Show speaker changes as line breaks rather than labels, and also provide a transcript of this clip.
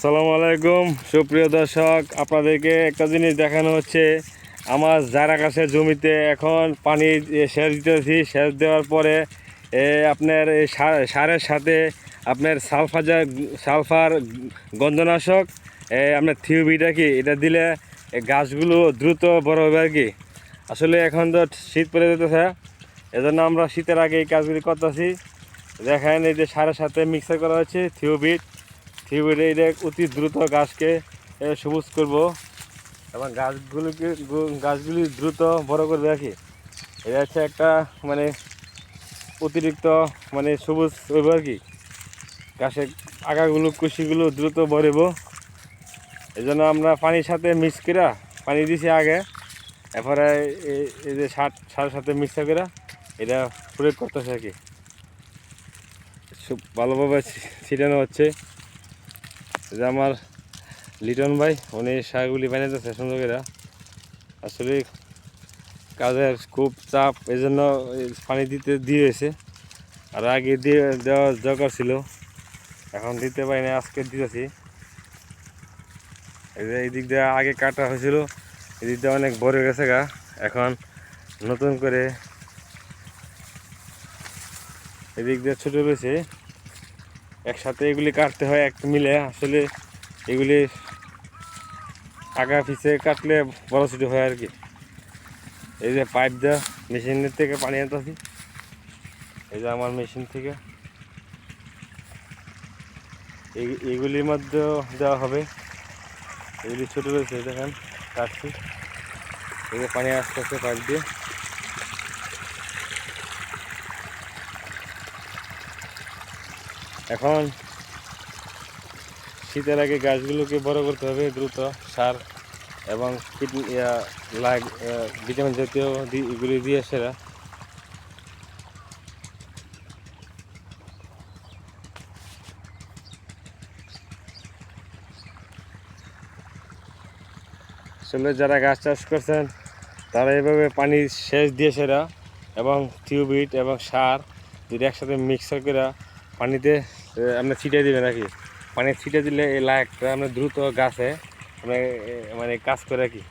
আসসালামু আলাইকুম, সুপ্রিয় দর্শক। আপনাদেরকে একটা জিনিস দেখানো হচ্ছে। আমার যারা কাছে জমিতে এখন পানি সেচ দিতেছি, সেচ দেওয়ার পরে আপনার সারের সাথে আপনার সালফাজার, সালফার গন্ধনাশক আপনার থিওবিটা কি? এটা দিলে গাছগুলো দ্রুত বড় হবে আর কি। আসলে এখন তো শীত পড়ে যেতেছে, এজন্য আমরা শীতের আগে এই কাজগুলি করতেছি। দেখেন এই যে সারের সাথে মিক্সার করা হচ্ছে থিওবিট। থিওবিটে এটা অতি দ্রুত গাছকে সবুজ করব। এবং গাছগুলোকে গাছগুলি দ্রুত বড় করবে আর কি। এটা হচ্ছে একটা মানে অতিরিক্ত মানে সবুজ হইব আর কি। গাছের আগাগুলো, কুশিগুলো দ্রুত বড়ব এই জন্য আমরা পানির সাথে মিক্স করে পানি দিছি আগে। এরপরে এই- যে সার সারের সাথে মিক্সার করে এটা প্রয়োগ করতেছে আর কি। ভালোভাবে ছিটানো হচ্ছে। যে আমার লিটন ভাই, উনি সারগুলি বানাইতেছে, সুন্দর করে। আসলে কাজের খুব চাপ এই জন্য পানি দিতে দিয়েছে আর আগে দিয়ে দেওয়া দরকার ছিল, এখন দিতে পারি না আজকে দিতেছি। এই যে এই দিক দিয়ে আগে কাটা হয়েছিল এই দিক দিয়ে অনেক বড় গেছে গা। এখন নতুন করে এদিক দিয়ে ছোট রয়েছে। একসাথে এগুলি কাটতে হয়, এক মিলে। আসলে এগুলি আগা পিছে কাটলে বড় ছুটি হয় আর কি। এই যে পাইপ দেওয়া মেশিনের থেকে পানি আনতেছি। এই যে আমার মেশিন থেকে। এগুলির মধ্যেও দেওয়া হবে। এগুলি ছোটো রয়েছে, দেখেন, কাটছি। এই যে পানি আসতে আসতে পাইপ দিয়ে। এখন শীতের আগে গাছগুলোকে বড় করতে হবে দ্রুত সার এবং ভিটামিন জাতীয় এগুলি দিয়ে সেরা। আসলে যারা গাছ চাষ করছেন, তারা এভাবে পানি সেচ দিয়ে সেরা এবং টিউবিট এবং সার যদি একসাথে মিক্সার করে পানিতে আপনি ছিটিয়ে দিবেন নাকি? পানি ছিটিয়ে দিলে এই লাইটটা আপনার দ্রুত গাছে মানে মানে কাজ করে আর কি?